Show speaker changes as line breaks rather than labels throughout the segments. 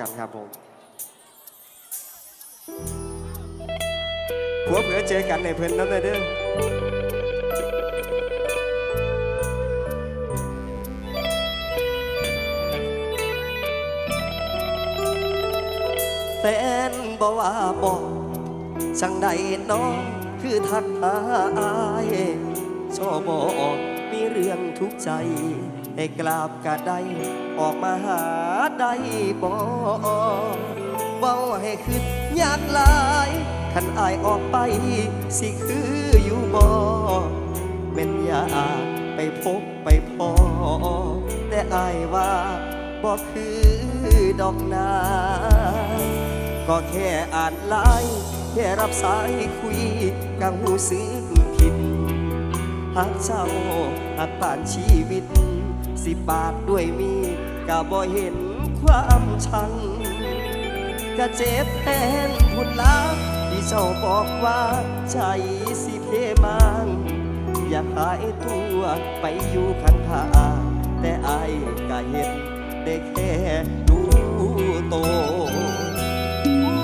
กันครับผมผัวเผื่อเจอกันในเพิ่นนั้นเลยเด้อแฟนบอกว่าบอกช่างใดน้องคือทักหาอายชอบบอกมีเรื่องทุกใจ ให้กราบกะได้ ออกมาหาได้บอกเว้าให้ขึ้นยากหลายคันอายออกไป สิคืออยู่บ่เป็นอยากไปพบไปพอ แต่อายว่าบ่คือดอกนาก็แค่อ่านไลน์แค่รับสายคุยกังหูซื้อผิดหากเจ้าหากผ่านชีวิต สิบาทด้วยมีดก็บ่เห็นความชังก็เจ็บแทนคุณลาที่เจ้าบอกว่าใจสิเพมังอยากหายตัวไปอยู่ข้างทางแต่อายก็เห็นได้แค่ดูโต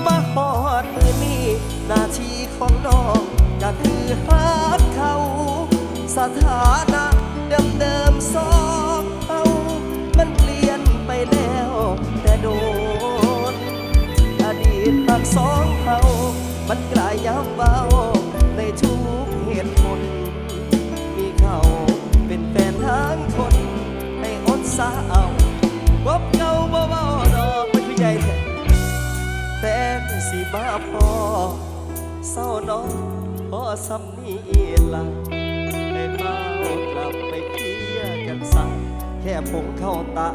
มาหอดมือนี้หน้าที่ของน้องก็คือหาเขา สถานะเดิมๆสอ ให้อดสาวบเก่าบ่เบาดอกมันคือใหญ่แท้แฟนสิมาพอเศร้าน้องพอสำนีละให้เฝ้ากลับไปเคลียกันสักแค่ผมเข้าตา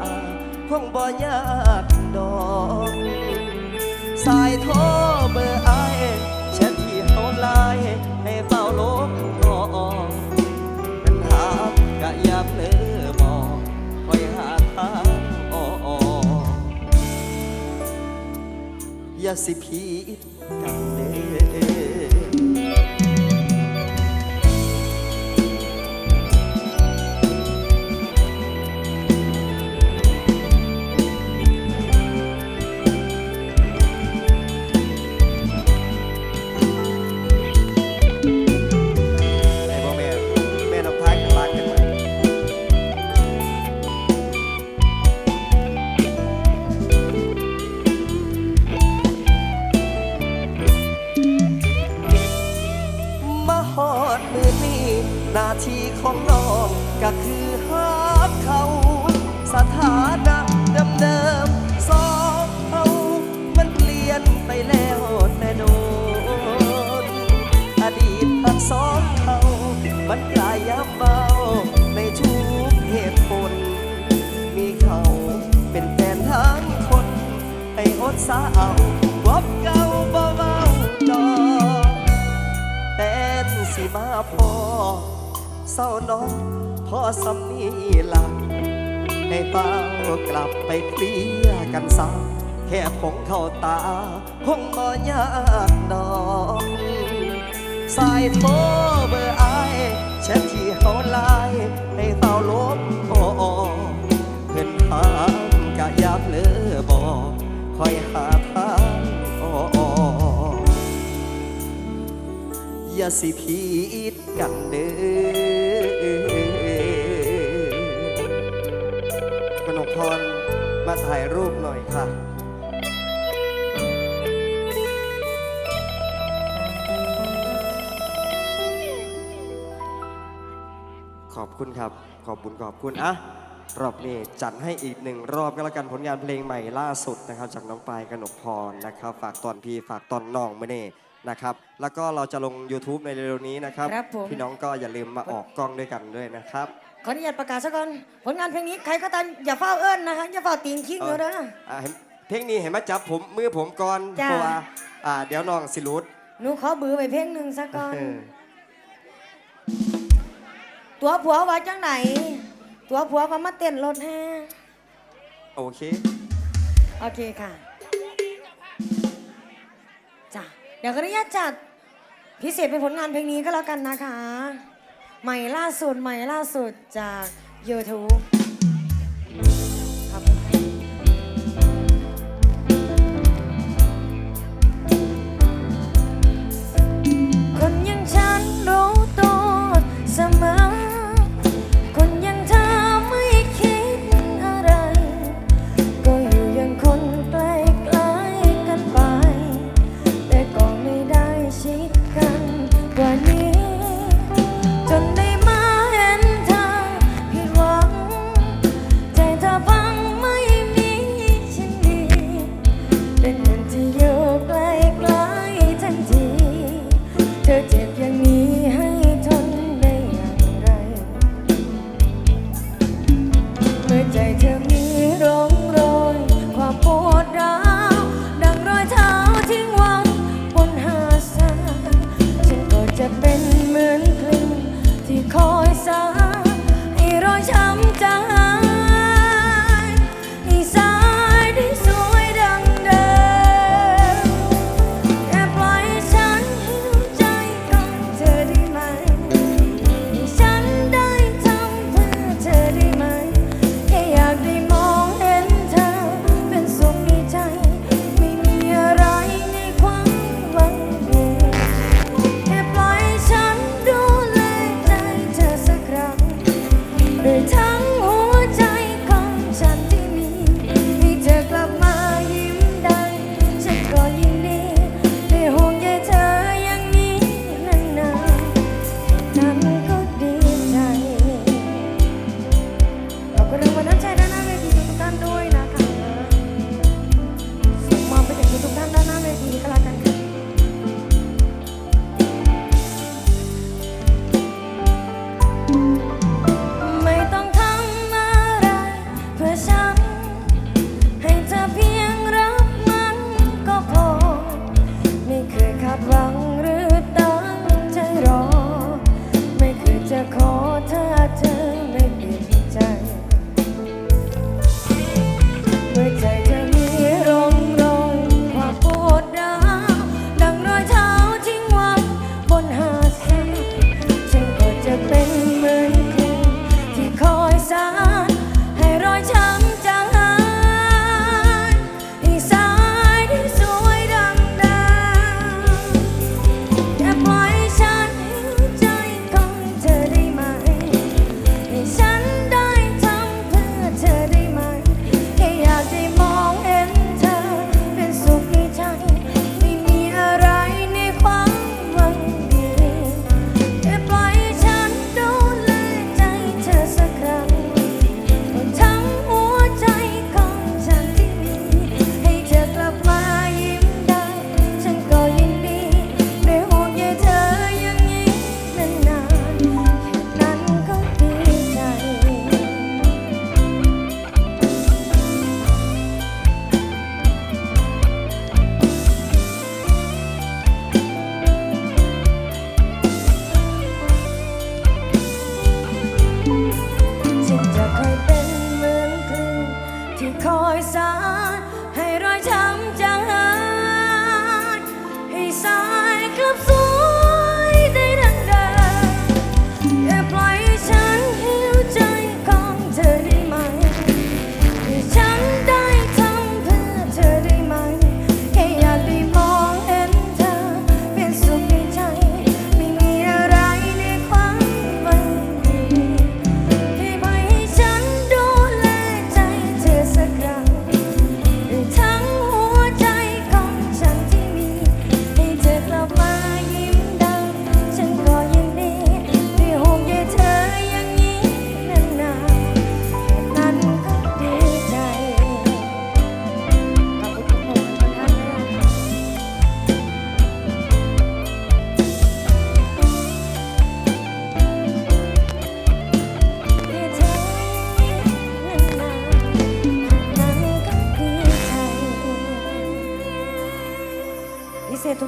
คงบ่ยากดอกสายโทรเบอร์ไอแชทที่เขาไลน์ให้เฝ้าลบ อย่าสิผิดกันเด้อ ที่ของน้องก็คือหาเขาสถานะ ศร้าน้องพอสำนีหลักให้เฝ้ากลับไปเคลียร์กันซะแค่ผงเข้าตา คงบ่ยากดอกสายโทรเบอร์ไอายแชทที่เขาไลน์ให้เฝ้าลบออกเพื่อนทางกะยาเพลอบอกคอยหาทาง อย่าสิผิดกันเด้อกนกพรมาถ่ายรูปหน่อยค่ะขอบคุณครับ ขอบคุณขอบคุณอะรอบนี้จัดให้อีกหนึ่งรอบก็แล้วกันผลงานเพลงใหม่ล่าสุดนะครับ จากน้องปายกนกพรนะครับ ฝากตอนพี่ฝากตอนน้องมื่อนี้ นะครับ แล้วก็เราจะลง YouTube ในเร็วๆนี้นะครับ
ครับผม
พี่น้องก็อย่าลืมมาออกกล้องด้วยกันด้วยนะครับ
ขออนุญาตประกาศซะก่อนผลงานเพลงนี้ใครก็ตามอย่าเฝ้าเอิ้นนะคะอย่าเฝ้าตีนคิง
เอ
เย
อ
อะเด้อ
อะเห็นเพลงนี้เห็นไหมจับผมมือผมก่อน
จ้า
เพราะว่าอ่าเดี๋ยวน้องสิรุด
หนูขอบือไปเพลงหนึ่งซะก่อน
เออ
ตัวผัวว่าจังไหน ตัวผัวว่ามาเต้นรถแฮ
โอเค
โอเคค่ะ เดี๋ยวขออนุญาตจัดพิเศษเป็นผลงานเพลงนี้ก็แล้วกันนะคะ ใหม่ล่าสุดใหม่ล่าสุดจาก YouTube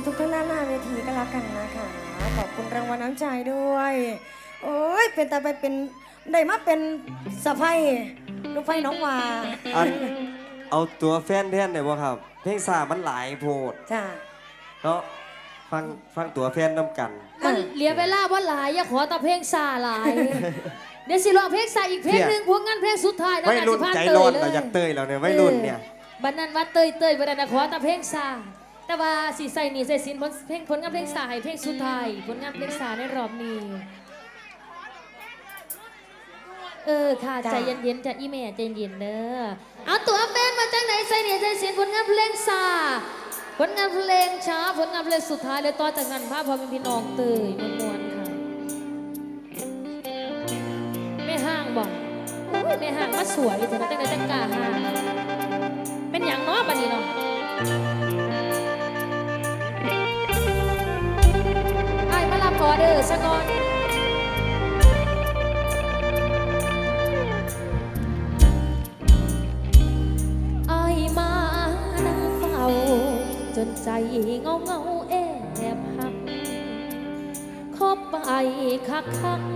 ทุกๆท่านหน้าหน้าเวทีก็แล้วกันนะคะ ขอบคุณรางวัลน้ำใจด้วย โอ้ย เป็นแต่ไปเป็นได้มาเป็นสะพ้ายลูกไฟน้องวา
อันเอาตัวแฟนแทนได้บ่ครับ เพลงสามันหลายโพด
จ้า
เนาะฟังฟังตัวแฟนน้ำกัน
มันเหลียเวลาว่าหลายอย่าขอแต่เพลงซาหลาย เดี๋ยวสิร้องเพลงซาอีกเพลงหนึ่งพวกงั้นเพลงสุดท้ายนะ
ไม่รุ่น
สิพา
ใจ
เตย
ร้อน
เล
เรา
ย
อยากเตยแล้วเนี่ยไม่รุ่นเนี่ย
บันนั้นว่าเตยเตยบันนั้นนะขอแต่เพลงซา แต่ว่าสีใส่นี่ใส่สินผลเพลงผลงานเพลงซาให้เพลงสุดท้ายผลงานเพลงซาในรอบนี้ เออค่ะใจเย็นๆจะอีแม่ใจเย็นเด้อเอาตัวแฟนมาจากไหนใส่เนี่ยใส่เสียงผลงานเพลงซาผลงานเพลงช้าผลงานเพลงสุดท้ายเลยต่อจากนั้นพาพอเป็นพี่น้องเตยมวนๆค่ะไม่ห่างบอกโอ้ยไม่ห่างมาสวยแต่มาตั้งแต่จังกล้า พอเด้อสะก่อนอมานั่งเฝ้า จนใจเงาเงาแอบหักคบไปคักคัก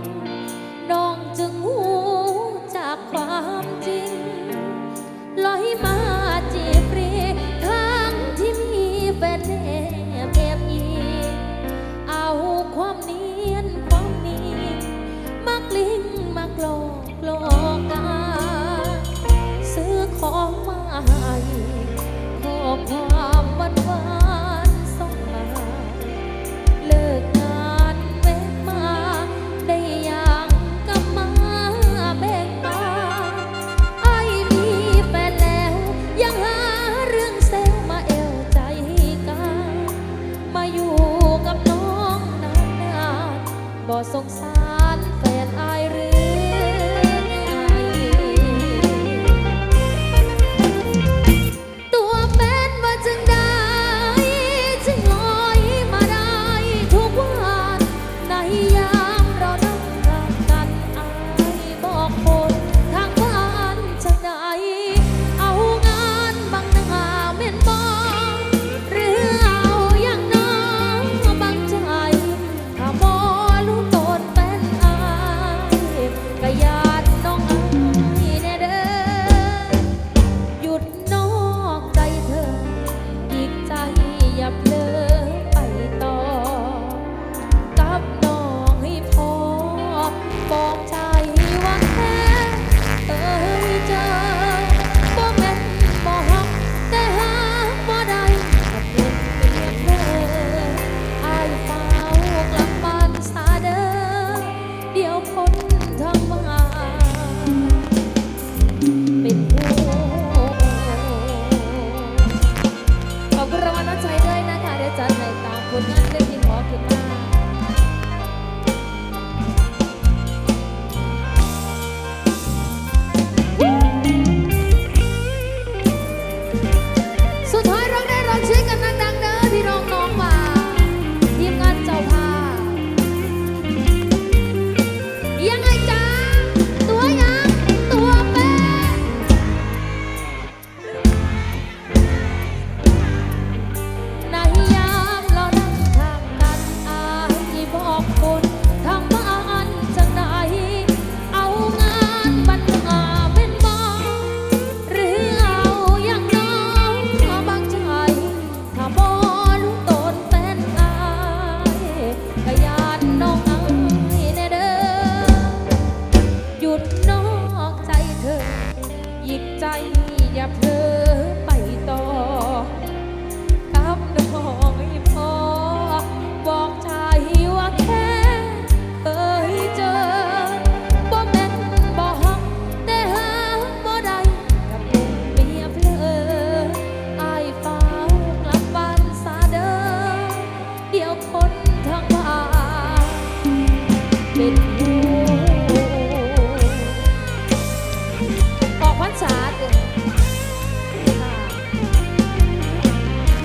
เป็นผู้ออกพรรษาเด้อค่ะ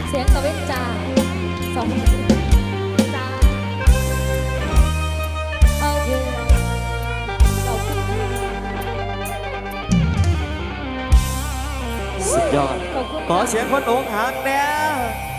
เสียงตะเวนจ่าสองจ่าโอเคขอบคุณค่ะ
สุดยอด
ขอบคุณ
ขอเสียงคนโองหักแน่
ข